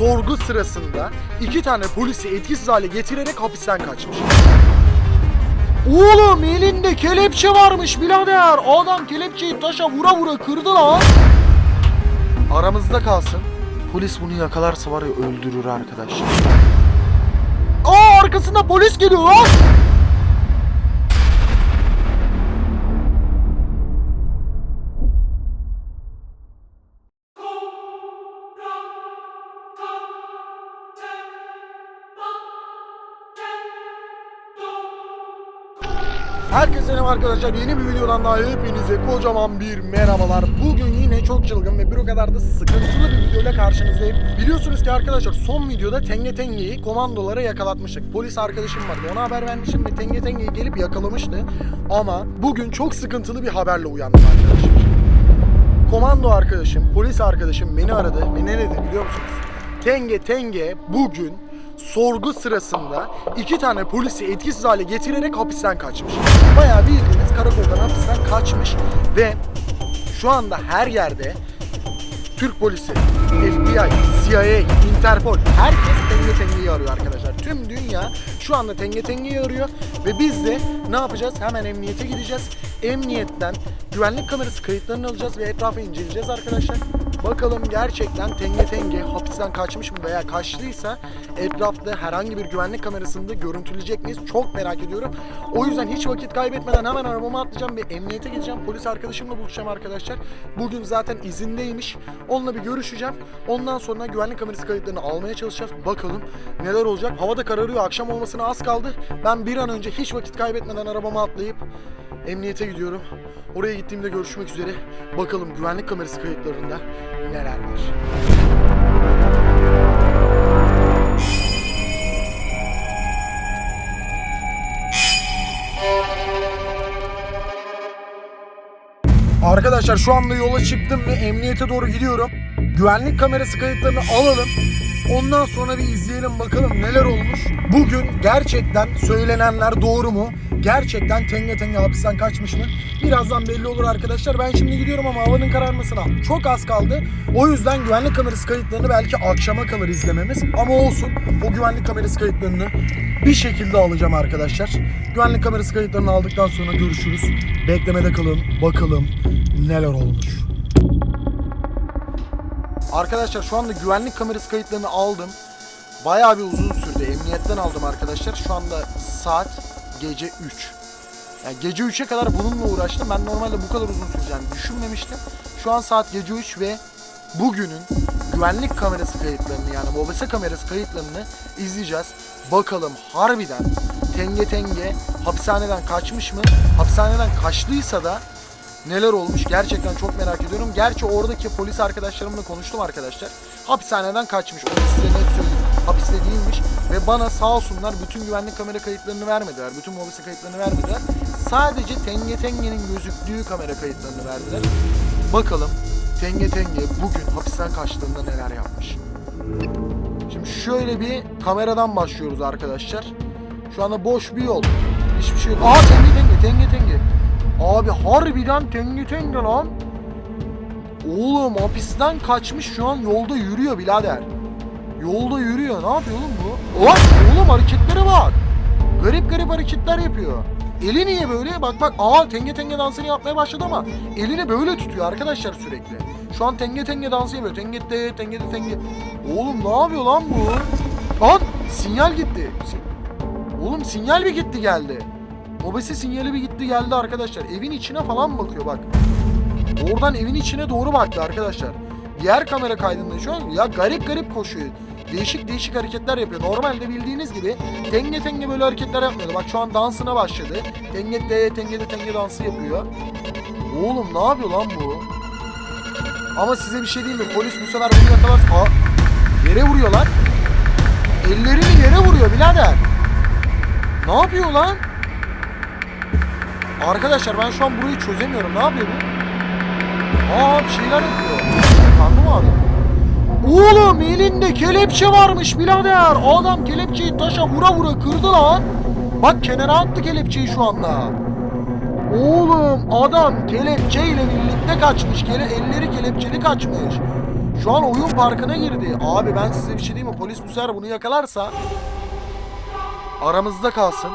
sorgu sırasında iki tane polisi etkisiz hale getirerek hapisten kaçmış. Oğlum elinde kelepçe varmış birader. Adam kelepçeyi taşa vura vura kırdı lan. Aramızda kalsın. Polis bunu yakalarsa var ya öldürür arkadaşlar. Aa arkasında polis geliyor lan. Arkadaşlar yeni bir videodan daha hepinize kocaman bir merhabalar. Bugün yine çok çılgın ve bir o kadar da sıkıntılı bir videoyla karşınızdayım. Biliyorsunuz ki arkadaşlar son videoda Tenge Tenge'yi komandolara yakalatmıştık. Polis arkadaşım vardı ona haber vermişim ve Tenge Tenge'yi gelip yakalamıştı. Ama bugün çok sıkıntılı bir haberle uyandım arkadaşlar. Komando arkadaşım, polis arkadaşım beni aradı ve ne dedi biliyor musunuz? Tenge Tenge bugün sorgu sırasında iki tane polisi etkisiz hale getirerek hapisten kaçmış. Bayağı bildiğiniz karakoldan hapisten kaçmış ve şu anda her yerde Türk polisi, FBI, CIA, Interpol herkes Tenge Tenge'yi arıyor arkadaşlar. Tüm dünya şu anda Tenge Tenge'yi arıyor ve biz de ne yapacağız? Hemen emniyete gideceğiz. Emniyetten güvenlik kamerası kayıtlarını alacağız ve etrafı inceleyeceğiz arkadaşlar. Bakalım gerçekten Tenge Tenge hapisten kaçmış mı veya kaçtıysa etrafta herhangi bir güvenlik kamerasında görüntüleyecek miyiz? Çok merak ediyorum. O yüzden hiç vakit kaybetmeden hemen arabama atlayacağım ve emniyete gideceğim. Polis arkadaşımla buluşacağım arkadaşlar. Bugün zaten izindeymiş. Onunla bir görüşeceğim. Ondan sonra güvenlik kamerası kayıtlarını almaya çalışacağız. Bakalım neler olacak. Hava da kararıyor. Akşam olmasına az kaldı. Ben bir an önce hiç vakit kaybetmeden arabama atlayıp emniyete gidiyorum. Oraya gittiğimde görüşmek üzere. Bakalım güvenlik kamerası kayıtlarında neler var. Arkadaşlar şu anda yola çıktım ve emniyete doğru gidiyorum. Güvenlik kamerası kayıtlarını alalım. Ondan sonra bir izleyelim bakalım neler olmuş. Bugün gerçekten söylenenler doğru mu? Gerçekten tenge tenge hapisten kaçmış mı? Birazdan belli olur arkadaşlar. Ben şimdi gidiyorum ama havanın kararmasına çok az kaldı. O yüzden güvenlik kamerası kayıtlarını belki akşama kalır izlememiz. Ama olsun o güvenlik kamerası kayıtlarını bir şekilde alacağım arkadaşlar. Güvenlik kamerası kayıtlarını aldıktan sonra görüşürüz. Beklemede kalın. Bakalım neler olmuş. Arkadaşlar şu anda güvenlik kamerası kayıtlarını aldım. Bayağı bir uzun sürdü. Emniyetten aldım arkadaşlar. Şu anda saat gece 3. Yani gece 3'e kadar bununla uğraştım. Ben normalde bu kadar uzun süreceğini düşünmemiştim. Şu an saat gece 3 ve bugünün güvenlik kamerası kayıtlarını yani mobese kamerası kayıtlarını izleyeceğiz. Bakalım harbiden Tenge Tenge hapishaneden kaçmış mı? Hapishaneden kaçtıysa da neler olmuş gerçekten çok merak ediyorum. Gerçi oradaki polis arkadaşlarımla konuştum arkadaşlar. Hapishaneden kaçmış. Onu size net söyleyeyim. Hapiste değilmiş. Ve bana sağ olsunlar bütün güvenlik kamera kayıtlarını vermediler. Bütün mobese kayıtlarını vermediler. Sadece Tenge Tenge'nin gözüktüğü kamera kayıtlarını verdiler. Bakalım Tenge Tenge bugün hapisten kaçtığında neler yapmış. Şimdi şöyle bir kameradan başlıyoruz arkadaşlar. Şu anda boş bir yol. Hiçbir şey yok. Aa Tenge Tenge Tenge Tenge. Abi harbiden Tenge Tenge lan. Oğlum hapisten kaçmış şu an yolda yürüyor birader. Yolda yürüyor. Ne yapıyor oğlum bu? Lan oğlum hareketlere bak. Garip garip hareketler yapıyor. Eli niye böyle? Bak bak aa tenge tenge dansını yapmaya başladı ama elini böyle tutuyor arkadaşlar sürekli. Şu an tenge tenge dansı yapıyor. Tenge de tenge de tenge. Oğlum ne yapıyor lan bu? Lan sinyal gitti. Oğlum sinyal bir gitti geldi. Mobese sinyali bir gitti geldi arkadaşlar. Evin içine falan bakıyor bak. Oradan evin içine doğru baktı arkadaşlar. Diğer kamera kaydında şu an ya garip garip koşuyor. Değişik değişik hareketler yapıyor. Normalde bildiğiniz gibi tenge tenge böyle hareketler yapmıyordu. Bak şu an dansına başladı. Tenge de tenge de tenge dansı yapıyor. Oğlum ne yapıyor lan bu? Ama size bir şey diyeyim mi? Polis bu sefer bunu yakalarsa... Aa, yere vuruyorlar. Ellerini yere vuruyor birader. Ne yapıyor lan? Arkadaşlar ben şu an burayı çözemiyorum. Ne yapıyor bu? Aa bir şeyler yapıyor. Kandı mı adam? Oğlum elinde kelepçe varmış birader. Adam kelepçeyi taşa vura vura kırdı lan. Bak kenara attı kelepçeyi şu anda. Oğlum adam kelepçeyle birlikte kaçmış. Kele, elleri kelepçeli kaçmış. Şu an oyun parkına girdi. Abi ben size bir şey diyeyim mi? Polis bu sefer bunu yakalarsa aramızda kalsın.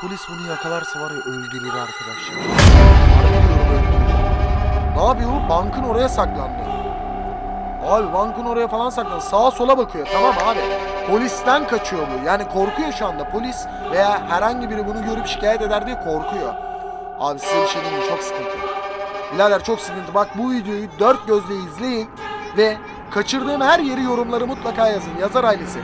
Polis bunu yakalarsa var ya öldürür arkadaşlar. Harbi diyorum öldürür. Ne yapıyor? Bankın oraya saklandı. Abi bankın oraya falan saklandı. Sağa sola bakıyor. Tamam abi. Polisten kaçıyor bu. Yani korkuyor şu anda. Polis veya herhangi biri bunu görüp şikayet eder diye korkuyor. Abi size bir şey diyeyim? Çok sıkıntı. Birader çok sıkıntı. Bak bu videoyu dört gözle izleyin ve kaçırdığım her yeri yorumları mutlaka yazın. Yazar ailesi.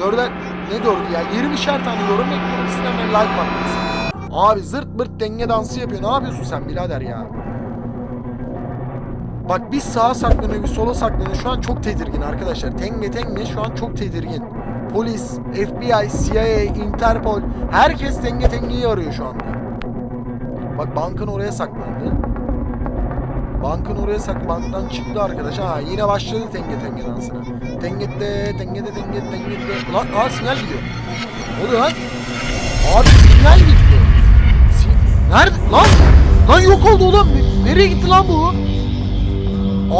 Dörder ne dördü ya? 20'şer tane yorum bekliyorum sizden ve like bakmanızı. Abi zırt pırt denge dansı yapıyor. Ne yapıyorsun sen birader ya? Bak bir sağa saklanıyor bir sola saklanıyor. Şu an çok tedirgin arkadaşlar. Tenge tenge şu an çok tedirgin. Polis, FBI, CIA, Interpol herkes tenge tengeyi arıyor şu anda. Bak bankın oraya saklandı. Bankın oraya sak banktan çıktı arkadaş. Ha yine başladı tenge tenge dansına. Tengette, tengede, tengede, tengede. Lan aa sinyal gidiyor. Ne oluyor lan? Abi sinyal gitti. Si- Nerede? Lan! Lan yok oldu oğlum. Ne- Nereye gitti lan bu?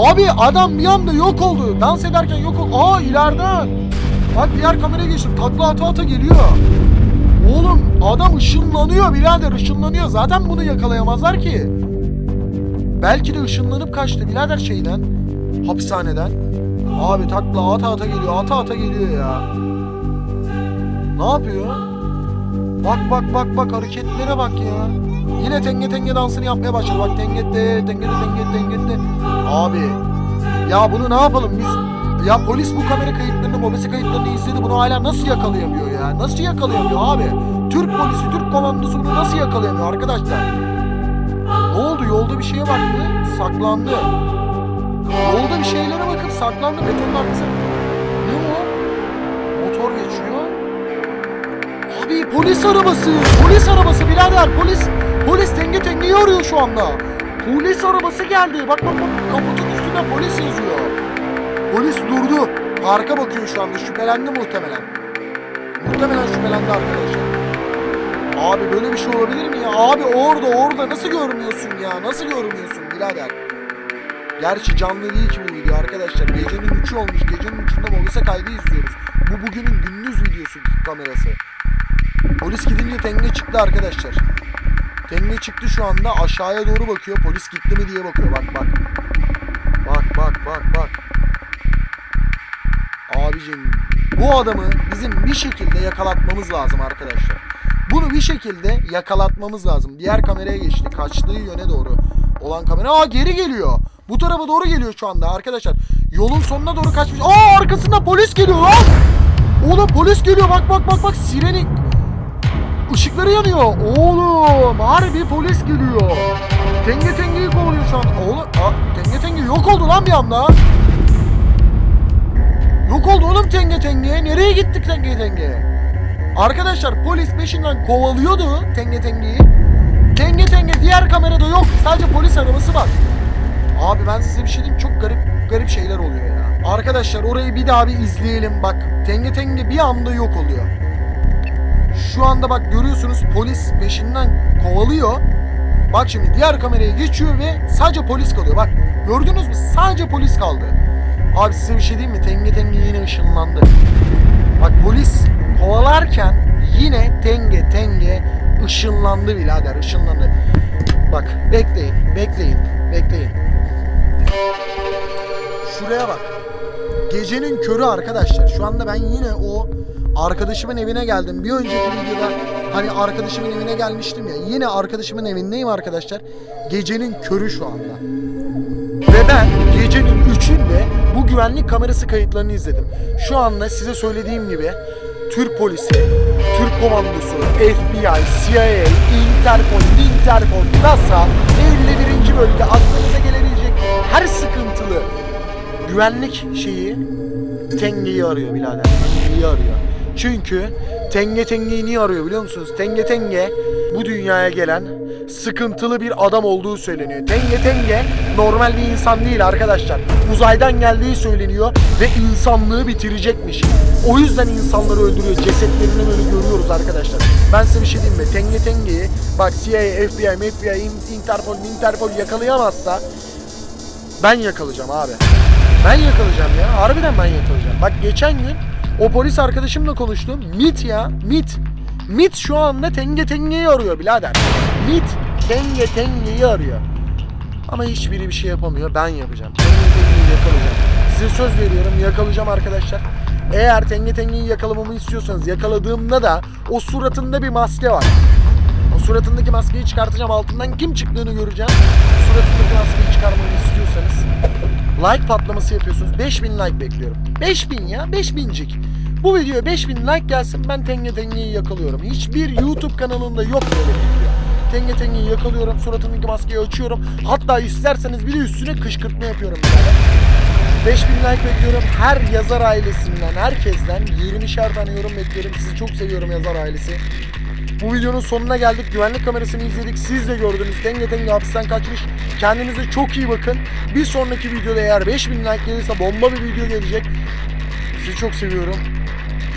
Abi adam bir anda yok oldu. Dans ederken yok oldu. Aa ileriden. Bak diğer kameraya geçtim. Takla ata ata geliyor. Oğlum adam ışınlanıyor birader ışınlanıyor. Zaten bunu yakalayamazlar ki. Belki de ışınlanıp kaçtı birader şeyden. Hapishaneden. Abi takla ata ata geliyor. Ata ata geliyor ya. Ne yapıyor? Bak bak bak bak hareketlere bak ya. Yine tenge tenge dansını yapmaya başladı. Bak tengette, tengette, tengette, tengette. Abi ya bunu ne yapalım biz? Ya polis bu kamera kayıtlarını, mobese kayıtlarını izledi. Bunu hala nasıl yakalayamıyor ya? Nasıl yakalayamıyor abi? Türk polisi, Türk komandosu bunu nasıl yakalayamıyor arkadaşlar? Oldu? Yolda bir şeye baktı. Saklandı. Yolda bir şeylere bakıp saklandı betonun arkasına. Ne o? Motor geçiyor. Abi polis arabası. Polis arabası birader. Polis polis tenge tengeyi arıyor şu anda. Polis arabası geldi. Bak bak bak kaputun üstünde polis yazıyor. Polis durdu. Parka bakıyor şu anda. Şüphelendi muhtemelen. Muhtemelen şüphelendi arkadaşlar. Abi böyle bir şey olabilir mi ya? Abi orada orada nasıl görmüyorsun ya? Nasıl görmüyorsun birader? Gerçi canlı değil ki bu video arkadaşlar. Gecenin 3'ü olmuş. Gecenin 3'ünde Mobese kaydı izliyoruz. Bu bugünün gündüz videosu kamerası. Polis gidince tenge çıktı arkadaşlar. Tenge çıktı şu anda aşağıya doğru bakıyor. Polis gitti mi diye bakıyor. Bak bak. Bak bak bak bak. Abicim bu adamı bizim bir şekilde yakalatmamız lazım arkadaşlar. Bunu bir şekilde yakalatmamız lazım. Diğer kameraya geçti. Kaçtığı yöne doğru olan kamera. Aa geri geliyor. Bu tarafa doğru geliyor şu anda arkadaşlar. Yolun sonuna doğru kaçmış. Aa arkasında polis geliyor lan. Oğlum polis geliyor. Bak bak bak bak sireni Işıkları yanıyor. Oğlum harbi polis geliyor. Tenge tengeyi kovalıyor şu an. Oğlum aa, tenge tenge yok oldu lan bir anda. Yok oldu oğlum tenge tenge. Nereye gittik tenge tenge? Arkadaşlar polis peşinden kovalıyordu tenge tengeyi. Tenge tenge diğer kamerada yok. Sadece polis arabası var. Abi ben size bir şey diyeyim çok garip garip şeyler oluyor ya. Arkadaşlar orayı bir daha bir izleyelim bak. Tenge tenge bir anda yok oluyor. Şu anda bak görüyorsunuz polis peşinden kovalıyor. Bak şimdi diğer kameraya geçiyor ve sadece polis kalıyor. Bak gördünüz mü? Sadece polis kaldı. Abi size bir şey diyeyim mi? Tenge tenge yine ışınlandı. Bak polis kovalarken yine tenge tenge ışınlandı birader ışınlandı. Bak bekleyin bekleyin bekleyin. Şuraya bak. Gecenin körü arkadaşlar. Şu anda ben yine o arkadaşımın evine geldim. Bir önceki videoda hani arkadaşımın evine gelmiştim ya. Yine arkadaşımın evindeyim arkadaşlar. Gecenin körü şu anda. Ve ben gecenin üçünde bu güvenlik kamerası kayıtlarını izledim. Şu anda size söylediğim gibi Türk polisi, Türk komandosu, FBI, CIA, Interpol, Interpol, NASA, 51. bölge aklınıza gelebilecek her sıkıntılı güvenlik şeyi Tenge'yi arıyor birader. Tenge'yi arıyor. Çünkü Tenge Tenge'yi niye arıyor biliyor musunuz? Tenge Tenge bu dünyaya gelen sıkıntılı bir adam olduğu söyleniyor. Tenge Tenge normal bir insan değil arkadaşlar. Uzaydan geldiği söyleniyor ve insanlığı bitirecekmiş. O yüzden insanları öldürüyor. Cesetlerini böyle görüyoruz arkadaşlar. Ben size bir şey diyeyim mi? Tenge Tenge'yi bak CIA, FBI, FBI, Interpol, Interpol yakalayamazsa Ben yakalayacağım abi. Ben yakalayacağım ya. Harbiden ben yakalayacağım. Bak geçen gün o polis arkadaşımla konuştum. MIT ya. MIT. MIT şu anda tenge tengeyi arıyor birader. MIT tenge tengeyi arıyor. Ama hiçbiri bir şey yapamıyor. Ben yapacağım. Tenge tengeyi yakalayacağım. Size söz veriyorum yakalayacağım arkadaşlar. Eğer tenge tengeyi yakalamamı istiyorsanız yakaladığımda da o suratında bir maske var. O suratındaki maskeyi çıkartacağım. Altından kim çıktığını göreceğim. Suratındaki maskeyi çıkarmamı istiyorsanız like patlaması yapıyorsunuz. 5000 like bekliyorum. 5000 ya 5000'cik. Bu videoya 5000 like gelsin ben Tenge Tenge'yi yakalıyorum. Hiçbir YouTube kanalında yok böyle bir video. Tenge Tenge'yi yakalıyorum. Suratındaki maskeyi açıyorum. Hatta isterseniz bir de üstüne kışkırtma yapıyorum. Yani. 5000 like bekliyorum. Her yazar ailesinden, herkesten 20'şer tane yorum bekliyorum. Sizi çok seviyorum yazar ailesi. Bu videonun sonuna geldik. Güvenlik kamerasını izledik. Siz de gördünüz. Tenge Tenge hapisten kaçmış. Kendinize çok iyi bakın. Bir sonraki videoda eğer 5000 like gelirse bomba bir video gelecek. Sizi çok seviyorum.